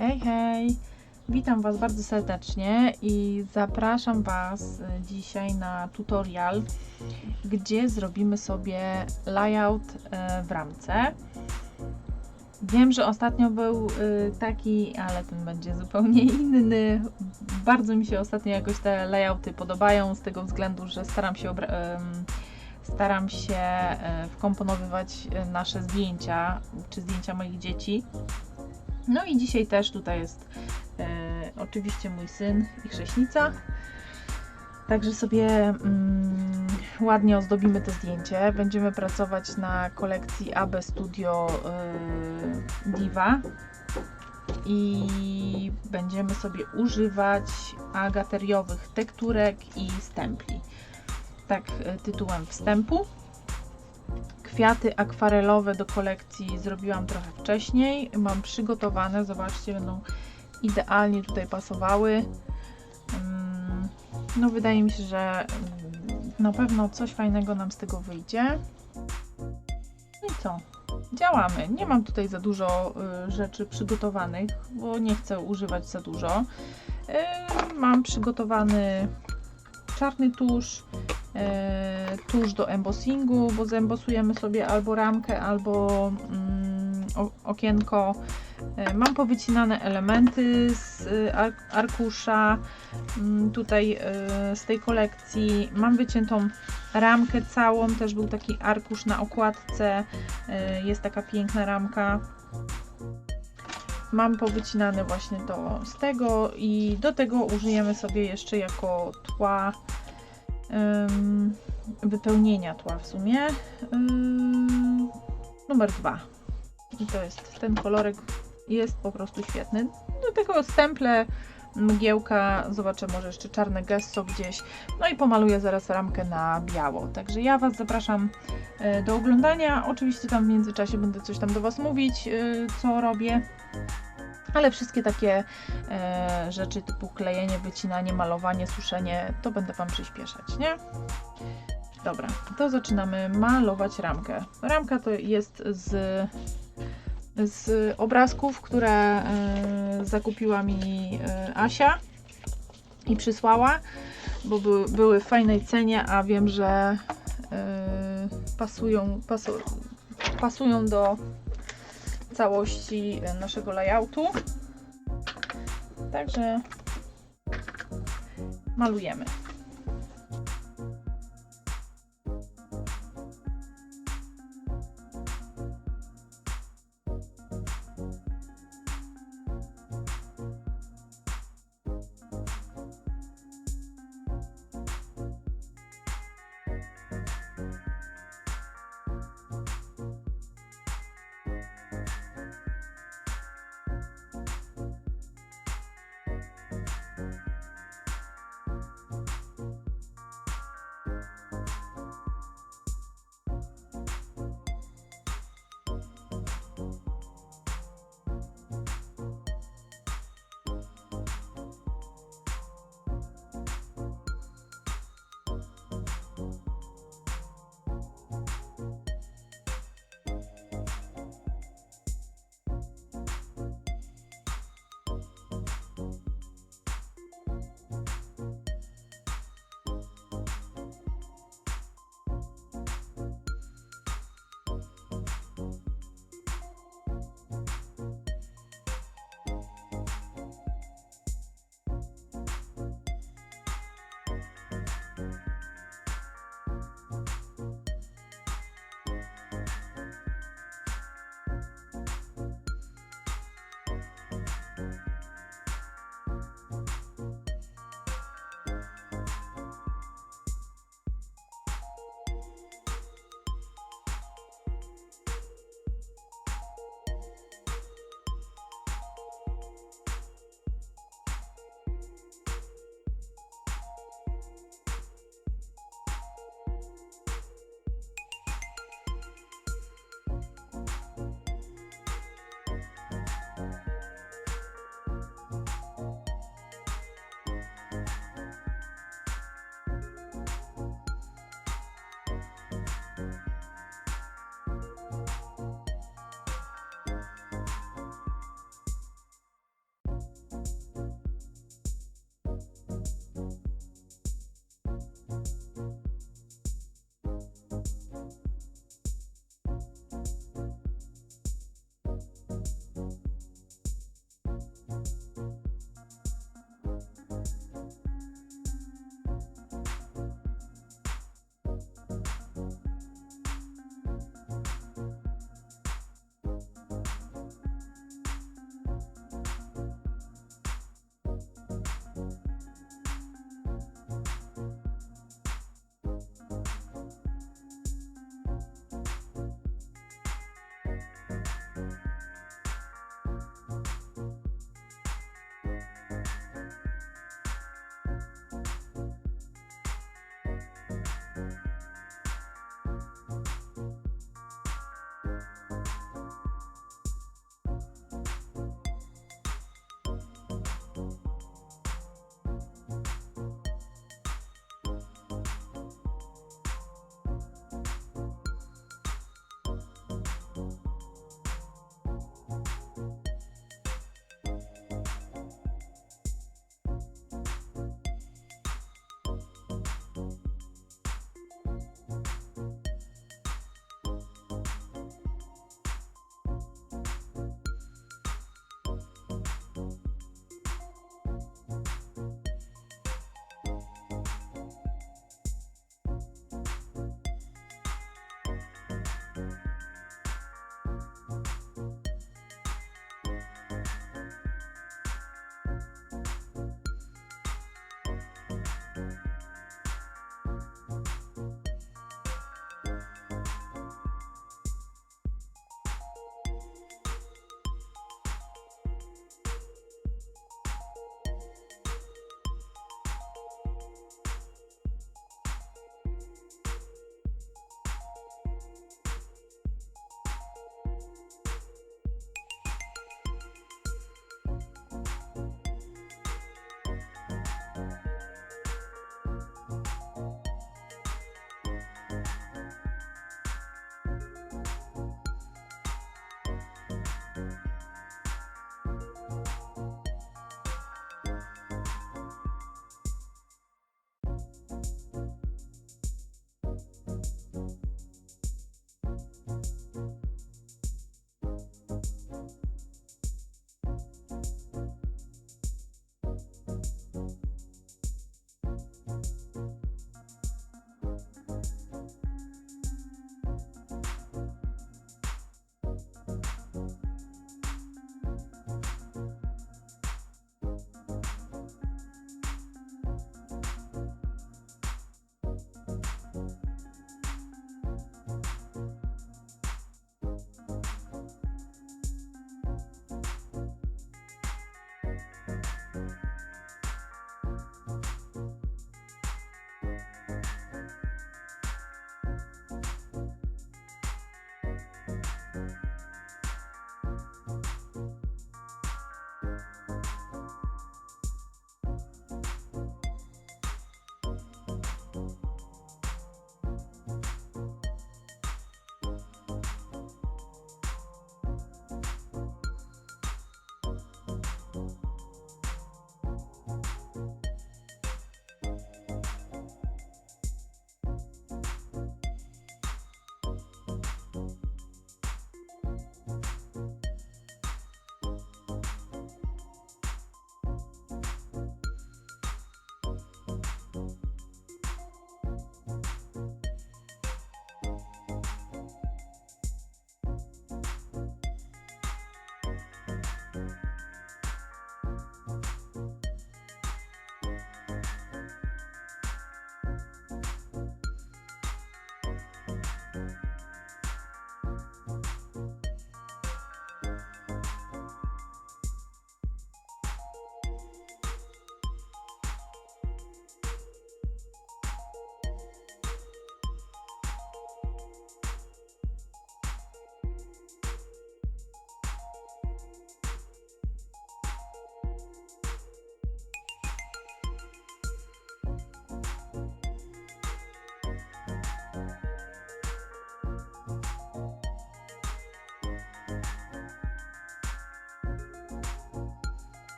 Hej, hej! Witam Was bardzo serdecznie i zapraszam Was y, dzisiaj na tutorial, gdzie zrobimy sobie layout y, w ramce. Wiem, że ostatnio był y, taki, ale ten będzie zupełnie inny. Bardzo mi się ostatnio jakoś te layouty podobają, z tego względu, że staram się staram się e, wkomponowywać e, nasze zdjęcia, czy zdjęcia moich dzieci. No i dzisiaj też tutaj jest e, oczywiście mój syn i chrześnica. Także sobie mm, ładnie ozdobimy to zdjęcie. Będziemy pracować na kolekcji AB Studio e, Diva i będziemy sobie używać agateriowych tekturek i stempli. Tak e, tytułem wstępu. Kwiaty akwarelowe do kolekcji zrobiłam trochę wcześniej. Mam przygotowane, zobaczcie, będą idealnie tutaj pasowały. Mm, No, wydaje mi się, że mm, na pewno coś fajnego nam z tego wyjdzie. No i co? Działamy. Nie mam tutaj za dużo y, rzeczy przygotowanych, bo nie chcę używać za dużo. Y, Mam przygotowany czarny tusz, tusz do embossingu, bo zembosujemy sobie albo ramkę, albo mm, okienko. E, Mam powycinane elementy z e, ar- arkusza mm, tutaj e, z tej kolekcji. Mam wyciętą ramkę całą, też był taki arkusz na okładce. E, Jest taka piękna ramka. Mam powycinane właśnie to z tego i do tego użyjemy sobie jeszcze jako tła wypełnienia tła w sumie. Numer dwa. I to jest ten kolorek jest po prostu świetny. Do tego stemple, mgiełka, zobaczę może jeszcze czarne gesso gdzieś. No i pomaluję zaraz ramkę na biało. Także ja Was zapraszam e, do oglądania. Oczywiście tam w międzyczasie będę coś tam do Was mówić, e, co robię. Ale wszystkie takie e, rzeczy typu klejenie, wycinanie, malowanie, suszenie, to będę Wam przyspieszać, nie? Dobra, to zaczynamy malować ramkę. Ramka to jest z, z obrazków, które e, zakupiła mi e, Asia i przysłała, bo były, były w fajnej cenie, a wiem, że e, pasują, pasu, pasują do całości naszego layoutu. Także malujemy.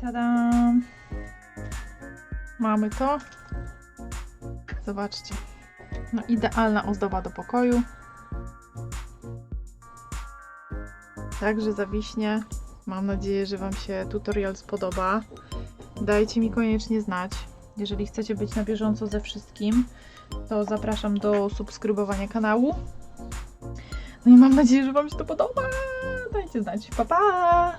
Tada! Mamy to. Zobaczcie. No idealna ozdoba do pokoju. Także zawiśnie. Mam nadzieję, że Wam się tutorial spodoba. Dajcie mi koniecznie znać. Jeżeli chcecie być na bieżąco ze wszystkim, to zapraszam do subskrybowania kanału. No i mam nadzieję, że Wam się to podoba. Dajcie znać. Pa, pa!